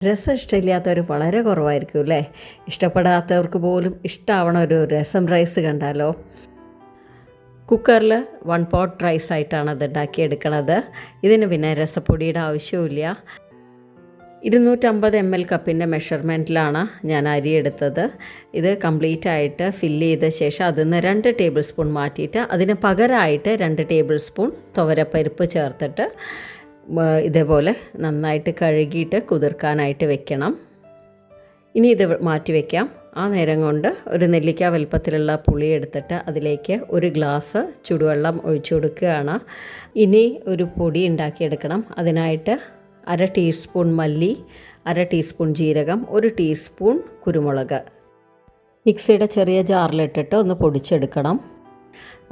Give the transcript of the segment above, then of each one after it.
രസം ഇഷ്ടമില്ലാത്തവർ വളരെ കുറവായിരിക്കും അല്ലേ? ഇഷ്ടപ്പെടാത്തവർക്ക് പോലും ഇഷ്ടമാവണ ഒരു രസം റൈസ് കണ്ടാലോ? കുക്കറിൽ വൺ പോട്ട് റൈസ് ആയിട്ടാണ് അത് ഉണ്ടാക്കിയെടുക്കണത്. ഇതിന് പിന്നെ രസപ്പൊടിയുടെ ആവശ്യമില്ല ഇരുന്നൂറ്റമ്പത് എം എൽ കപ്പിന്റെ മെഷർമെന്റിലാണ് ഞാൻ അരി എടുത്തത് ഇത് കംപ്ലീറ്റ് ആയിട്ട് ഫില്ല് ചെയ്ത ശേഷം അതിൽ നിന്ന് രണ്ട് ടേബിൾ സ്പൂൺ മാറ്റിയിട്ട് അതിന് പകരമായിട്ട് രണ്ട് ടേബിൾ സ്പൂൺ തുവരപ്പരിപ്പ് ചേർത്തിട്ട് ഇതേപോലെ നന്നായിട്ട് കഴുകിയിട്ട് കുതിർക്കാനായിട്ട് വെക്കണം. ഇനി ഇത് മാറ്റി വയ്ക്കാം ആ നേരം കൊണ്ട് ഒരു നെല്ലിക്ക വലുപ്പത്തിലുള്ള പുളി എടുത്തിട്ട് അതിലേക്ക് ഒരു ഗ്ലാസ് ചുടുവെള്ളം ഒഴിച്ചു കൊടുക്കുകയാണ്. ഇനി ഒരു പൊടി ഉണ്ടാക്കിയെടുക്കണം. അതിനായിട്ട് അര ടീസ്പൂൺ മല്ലി അര ടീസ്പൂൺ ജീരകം ഒരു ടീസ്പൂൺ കുരുമുളക്. മിക്സിയുടെ ചെറിയ ജാറിലിട്ടിട്ട് ഒന്ന് പൊടിച്ചെടുക്കണം.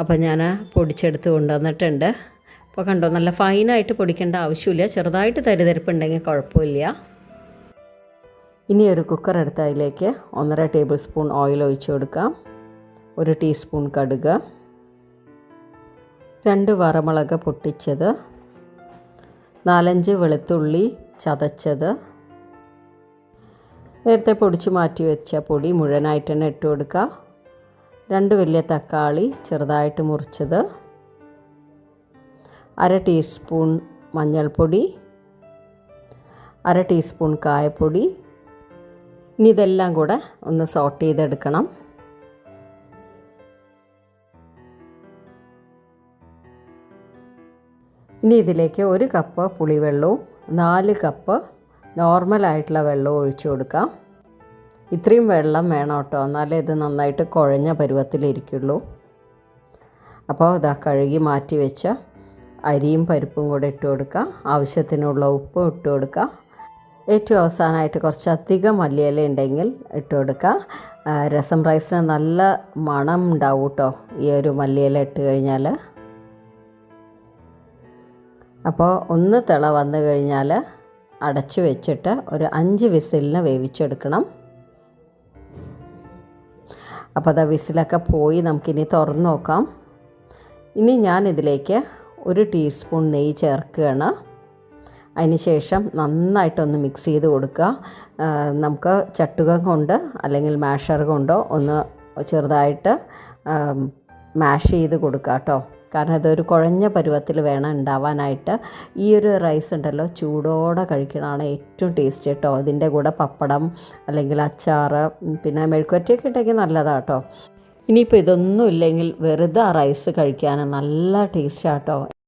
അപ്പോൾ ഞാൻ പൊടിച്ചെടുത്ത് കൊണ്ടുവന്നിട്ടുണ്ട്. അപ്പോൾ കണ്ടോ നല്ല ഫൈനായിട്ട് പൊടിക്കേണ്ട ആവശ്യമില്ല. ചെറുതായിട്ട് തരിതരിപ്പുണ്ടെങ്കിൽ കുഴപ്പമില്ല. ഇനി ഒരു കുക്കർ എടുത്ത് അതിലേക്ക് ഒന്നര ടേബിൾ സ്പൂൺ ഓയിൽ ഒഴിച്ചു കൊടുക്കാം ഒരു ടീസ്പൂൺ കടുക്. രണ്ട് വറമുളക് പൊട്ടിച്ചത്. നാലഞ്ച് വെളുത്തുള്ളി ചതച്ചത്. നേരത്തെ പൊടിച്ച് മാറ്റി വെച്ച പൊടി മുഴുവനായിട്ട് തന്നെ ഇട്ട് കൊടുക്കുക. രണ്ട് വലിയ തക്കാളി ചെറുതായിട്ട് മുറിച്ചത്. അര ടീസ്പൂൺ മഞ്ഞൾപ്പൊടി അര ടീസ്പൂൺ കായപ്പൊടി. ഇനി ഇതെല്ലാം കൂടെ ഒന്ന് സോട്ട് ചെയ്തെടുക്കണം. ഇനി ഇതിലേക്ക് ഒരു കപ്പ് പുളിവെള്ളവും നാല് കപ്പ് നോർമലായിട്ടുള്ള വെള്ളവും ഒഴിച്ചു കൊടുക്കാം. ഇത്രയും വെള്ളം വേണം കേട്ടോ. എന്നാലേ ഇത് നന്നായിട്ട് കുഴഞ്ഞ പരുവത്തിലിരിക്കുള്ളൂ. അപ്പോൾ ഇതാ കഴുകി മാറ്റി വെച്ച അരിയും പരിപ്പും കൂടെ ഇട്ട് കൊടുക്കുക. ആവശ്യത്തിനുള്ള ഉപ്പും ഇട്ട് കൊടുക്കുക. ഏറ്റവും അവസാനമായിട്ട് കുറച്ചധികം മല്ലിയില ഉണ്ടെങ്കിൽ ഇട്ട് കൊടുക്കുക. രസം റൈസിന് നല്ല മണം ഉണ്ടാവും കേട്ടോ ഈ ഒരു മല്ലിയില ഇട്ട് കഴിഞ്ഞാൽ അപ്പോൾ ഒന്ന് തിള വന്നു കഴിഞ്ഞാൽ അടച്ചു വെച്ചിട്ട് ഒരു അഞ്ച് വിസിലിന് വേവിച്ചെടുക്കണം. അപ്പോൾ അത് വിസിലൊക്കെ പോയി നമുക്കിനി തുറന്നു നോക്കാം. ഇനി ഞാൻ ഇതിലേക്ക് ഒരു ടീസ്പൂൺ നെയ്യ് ചേർക്കുകയാണ്. അതിനുശേഷം നന്നായിട്ടൊന്ന് മിക്സ് ചെയ്ത് കൊടുക്കുക. നമുക്ക് ചട്ടുകം കൊണ്ട് അല്ലെങ്കിൽ മാഷർ കൊണ്ടോ ഒന്ന് ചെറുതായിട്ട് മാഷ് ചെയ്ത് കൊടുക്കുക കേട്ടോ. കാരണം ഇതൊരു കുഴഞ്ഞ പരുവത്തിൽ വേണം ഉണ്ടാവാനായിട്ട്. ഈ ഒരു റൈസ് ഉണ്ടല്ലോ ചൂടോടെ കഴിക്കണതാണ് ഏറ്റവും ടേസ്റ്റ് കേട്ടോ. അതിന്റെ കൂടെ പപ്പടം അല്ലെങ്കിൽ അച്ചാർ പിന്നെ മെഴുക്കുവരട്ടിയൊക്കെ ഉണ്ടെങ്കിൽ നല്ലതാണ് കേട്ടോ. ഇനിയിപ്പോൾ ഇതൊന്നും ഇല്ലെങ്കിൽ വെറുതെ ആ റൈസ് കഴിക്കാൻ നല്ല ടേസ്റ്റാട്ടോ